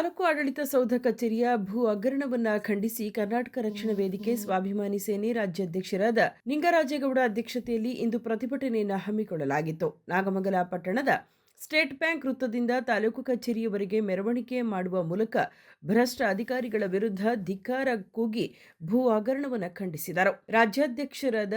ತಾಲೂಕು ಆಡಳಿತ ಸೌಧ ಕಚೇರಿಯ ಭೂ ಹಗರಣವನ್ನ ಖಂಡಿಸಿ ಕರ್ನಾಟಕ ರಕ್ಷಣಾ ವೇದಿಕೆ ಸ್ವಾಭಿಮಾನಿ ಸೇನೆ ರಾಜ್ಯಾಧ್ಯಕ್ಷರಾದ ನಿಂಗರಾಜೇಗೌಡ ಅಧ್ಯಕ್ಷತೆಯಲ್ಲಿ ಇಂದು ಪ್ರತಿಭಟನೆಯನ್ನು ಹಮ್ಮಿಕೊಳ್ಳಲಾಗಿತ್ತು. ನಾಗಮಂಗಲ ಪಟ್ಟಣದ ಸ್ಟೇಟ್ ಬ್ಯಾಂಕ್ ವೃತ್ತದಿಂದ ತಾಲೂಕು ಕಚೇರಿಯವರೆಗೆ ಮೆರವಣಿಗೆ ಮಾಡುವ ಮೂಲಕ ಭ್ರಷ್ಟ ಅಧಿಕಾರಿಗಳ ವಿರುದ್ಧ ಧಿಕ್ಕಾರ ಕೂಗಿ ಭೂ ಅಗರಣವನ್ನು ಖಂಡಿಸಿದರು. ರಾಜ್ಯಾಧ್ಯಕ್ಷರಾದ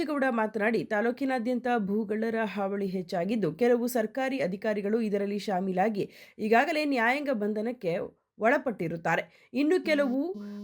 ನಿಂಗರಾಜಗೌಡ ಮಾತನಾಡಿ ತಾಲೂಕಿನಾದ್ಯಂತ ಭೂಗಳ್ಳರ ಹಾವಳಿ ಹೆಚ್ಚಾಗಿದ್ದು ಕೆಲವು ಸರ್ಕಾರಿ ಅಧಿಕಾರಿಗಳು ಇದರಲ್ಲಿ ಶಾಮೀಲಾಗಿ ಈಗಾಗಲೇ ನ್ಯಾಯಾಂಗ ಬಂಧನಕ್ಕೆ ಒಳಪಟ್ಟಿರುತ್ತಾರೆ. ಇನ್ನು ಕೆಲವು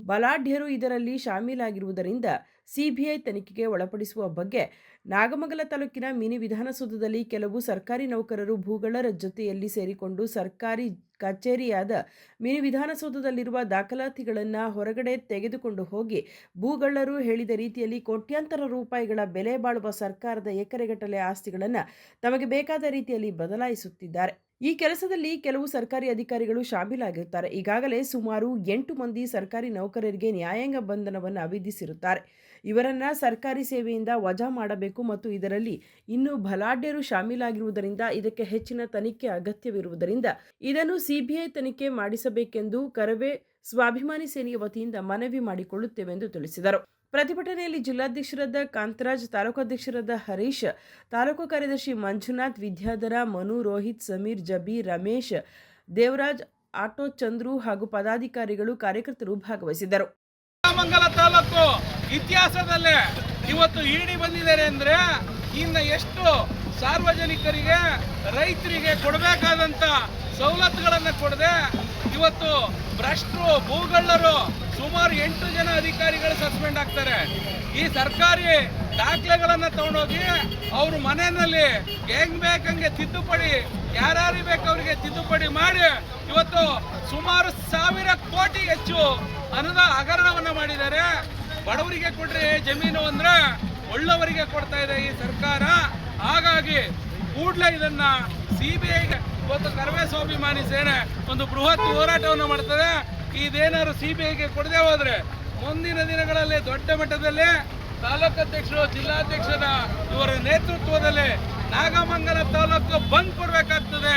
ಬಲಾಢ್ಯರು ಇದರಲ್ಲಿ ಶಾಮೀಲಾಗಿರುವುದರಿಂದ ಸಿಬಿಐ ತನಿಖೆಗೆ ಒಳಪಡಿಸುವ ಬಗ್ಗೆ ನಾಗಮಂಗಲ ತಾಲೂಕಿನ ಮಿನಿ ವಿಧಾನಸೌಧದಲ್ಲಿ ಕೆಲವು ಸರ್ಕಾರಿ ನೌಕರರು ಭೂಗಳರ ಜೊತೆಯಲ್ಲಿ ಸೇರಿಕೊಂಡು ಸರ್ಕಾರಿ ಕಚೇರಿಯಾದ ಮಿನಿ ವಿಧಾನಸೌಧದಲ್ಲಿರುವ ದಾಖಲಾತಿಗಳನ್ನು ಹೊರಗಡೆ ತೆಗೆದುಕೊಂಡು ಹೋಗಿ ಭೂಗಳ್ಳರು ಹೇಳಿದ ರೀತಿಯಲ್ಲಿ ಕೋಟ್ಯಾಂತರ ರೂಪಾಯಿಗಳ ಬೆಲೆ ಬಾಳುವ ಸರ್ಕಾರದ ಎಕರೆಗಟ್ಟಲೆ ಆಸ್ತಿಗಳನ್ನು ತಮಗೆ ಬೇಕಾದ ರೀತಿಯಲ್ಲಿ ಬದಲಾಯಿಸುತ್ತಿದ್ದಾರೆ. ಈ ಕೆಲಸದಲ್ಲಿ ಕೆಲವು ಸರ್ಕಾರಿ ಅಧಿಕಾರಿಗಳು ಶಾಮೀಲಾಗಿರುತ್ತಾರೆ. ಈಗಾಗಲೇ ಸುಮಾರು ಎಂಟು ಮಂದಿ ಸರ್ಕಾರಿ ನೌಕರರಿಗೆ ನ್ಯಾಯಾಂಗ ಬಂಧನವನ್ನು ವಿಧಿಸಿರುತ್ತಾರೆ. ಇವರನ್ನ ಸರ್ಕಾರಿ ಸೇವೆಯಿಂದ ವಜಾ ಮಾಡಬೇಕು ಮತ್ತು ಇದರಲ್ಲಿ ಇನ್ನೂ ಬಲಾಢ್ಯರು ಶಾಮೀಲಾಗಿರುವುದರಿಂದ ಇದಕ್ಕೆ ಹೆಚ್ಚಿನ ತನಿಖೆ ಅಗತ್ಯವಿರುವುದರಿಂದ ಇದನ್ನು ಸಿಬಿಐ ತನಿಖೆ ಮಾಡಿಸಬೇಕೆಂದು ಕರವೇ ಸ್ವಾಭಿಮಾನಿ ಸೇನೆಯ ವತಿಯಿಂದ ಮನವಿ ಮಾಡಿಕೊಳ್ಳುತ್ತೇವೆಂದು ತಿಳಿಸಿದರು. ಪ್ರತಿಭಟನೆಯಲ್ಲಿ ಜಿಲ್ಲಾಧ್ಯಕ್ಷರಾದ ಕಾಂತರಾಜ್ ತಾಲೂಕು ಅಧ್ಯಕ್ಷರಾದ ಹರೀಶ್, ತಾಲೂಕು ಕಾರ್ಯದರ್ಶಿ ಮಂಜುನಾಥ್, ವಿದ್ಯಾಧರ ಮನು, ರೋಹಿತ್, ಸಮೀರ್, ಜಬೀರ್, ರಮೇಶ್, ದೇವರಾಜ್, ಆಟೋ ಚಂದ್ರು ಹಾಗೂ ಪದಾಧಿಕಾರಿಗಳು ಕಾರ್ಯಕರ್ತರು ಭಾಗವಹಿಸಿದ್ದರು. ಮಂಗಲ ತಾಲೂಕು ಇತಿಹಾಸದಲ್ಲೇ ಇವತ್ತು ಈಡಿ ಬಂದಿದ್ದಾರೆ ಅಂದ್ರೆ ಇನ್ನು ಎಷ್ಟು ಸಾರ್ವಜನಿಕರಿಗೆ, ರೈತರಿಗೆ ಕೊಡಬೇಕಾದಂತ ಸವಲತ್ತುಗಳನ್ನ ಕೊಡದೆ ಇವತ್ತು ಭ್ರಷ್ಟರು, ಭೂಗಳ್ಳರು ಸುಮಾರು ಎಂಟು ಜನ ಅಧಿಕಾರಿಗಳು ಸಸ್ಪೆಂಡ್ ಆಗ್ತಾರೆ. ಈ ಸರ್ಕಾರಿ ದಾಖಲೆಗಳನ್ನ ತಗೊಂಡೋಗಿ ಅವ್ರ ಮನೆಯಲ್ಲಿ ಹೆಂಗ್ ಬೇಕಂಗೆ ತಿದ್ದುಪಡಿ ಯಾರ್ಯಾರು ಬೇಕು ಅವರಿಗೆ ತಿದ್ದುಪಡಿ ಮಾಡಿ ಇವತ್ತು ಸುಮಾರು ಸಾವಿರ ಕೋಟಿ ಹೆಚ್ಚು ಅನುದ ಹಗರಣವನ್ನ ಮಾಡಿದ್ದಾರೆ. ಬಡವರಿಗೆ ಕೊಡ್ರಿ, ಜಮೀನು ಅಂದ್ರೆ ಒಳ್ಳವರಿಗೆ ಕೊಡ್ತಾ ಇದೆ ಈ ಸರ್ಕಾರ. ಹಾಗಾಗಿ ಕೂಡಲೇ ಇದನ್ನ ಸಿಬಿಐಗೆ ಇವತ್ತು ಕರವೇ ಸ್ವಾಭಿಮಾನಿ ಸೇನೆ ಒಂದು ಬೃಹತ್ ಹೋರಾಟವನ್ನು ಮಾಡ್ತದೆ. ಇದೇನಾದ್ರು ಸಿಬಿಐಗೆ ಕೊಡದೆ ಹೋದ್ರೆ ಮುಂದಿನ ದಿನಗಳಲ್ಲಿ ದೊಡ್ಡ ಮಟ್ಟದಲ್ಲಿ ತಾಲೂಕು ಅಧ್ಯಕ್ಷರು, ಜಿಲ್ಲಾಧ್ಯಕ್ಷರ ಇವರ ನೇತೃತ್ವದಲ್ಲಿ ನಾಗಮಂಗಲ ತಾಲೂಕು ಬಂದ್ ಕೊಡ್ಬೇಕಾಗ್ತದೆ.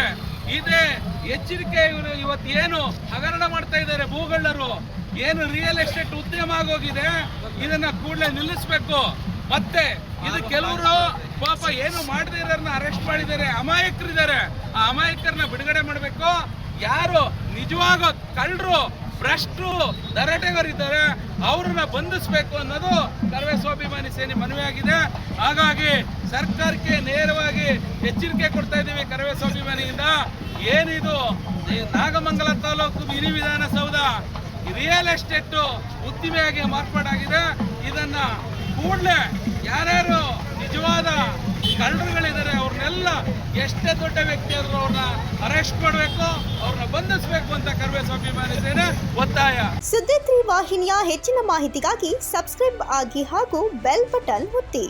ಇದೇ ಎಚ್ಚರಿಕೆ ಇವರು ಇವತ್ತು ಏನು ಹಗರಣ ಮಾಡ್ತಾ ಇದ್ದಾರೆ ಭೂಗಳ್ಳರು. ಏನು ರಿಯಲ್ ಎಸ್ಟೇಟ್ ಉದ್ಯಮ ಆಗೋಗಿದೆ, ಇದನ್ನ ಕೂಡಲೇ ನಿಲ್ಲಿಸ್ಬೇಕು. ಮತ್ತೆ ಇದು ಕೆಲವರು ಪಾಪ ಏನು ಮಾಡದೇ ಇರೋರನ್ನ ಅರೆಸ್ಟ್ ಮಾಡಿದ್ದಾರೆ, ಅಮಾಯಕರಿದ್ದಾರೆ. ಆ ಅಮಾಯಕರನ್ನ ಬಿಡುಗಡೆ ಮಾಡಬೇಕು. ಯಾರು ನಿಜವಾಗ ಕಳ್ಳರು ಭ್ರಷ್ಟರು ದರಾಟೆಗರಿದ್ದಾರೆ. ಅವ್ರನ್ನ ಬಂಧಿಸಬೇಕು ಅನ್ನೋದು ಕರವೇ ಸ್ವಾಭಿಮಾನಿ ಸೇನೆ ಮನವಿ ಆಗಿದೆ ಹಾಗಾಗಿ ಸರ್ಕಾರಕ್ಕೆ ನೇರವಾಗಿ ಎಚ್ಚರಿಕೆ ಕೊಡ್ತಾ ಇದ್ದೀವಿ ಕರವೇ ಸ್ವಾಭಿಮಾನಿಯಿಂದ. ಏನಿದು? Nagamangala taluk mini Vidhana Soudha real estate ಉದ್ದಿಮೆಯಾಗಿ ಮಾರ್ಪಾಡಾಗಿದೆ. ಇದನ್ನ ಕೂಡಲೇ ಯಾರ್ಯಾರು ಎಷ್ಟೇ ದೊಡ್ಡ ವ್ಯಕ್ತಿ ಆದ್ರೂ ಅವ್ರನ್ನ ಅರೆಸ್ಟ್ ಮಾಡಬೇಕು, ಅವ್ರನ್ನ ಬಂಧಿಸಬೇಕು ಅಂತ ಕರ್ವೇ ಸ್ವಾಭಿಮಾನಿ ಸೇನೆ ಒತ್ತಾಯ. ಸುದ್ದಿ ವಾಹಿನಿಯ ಹೆಚ್ಚಿನ ಮಾಹಿತಿಗಾಗಿ ಸಬ್ಸ್ಕ್ರೈಬ್ ಆಗಿ ಹಾಗೂ ಬೆಲ್ ಬಟನ್ ಒತ್ತಿ.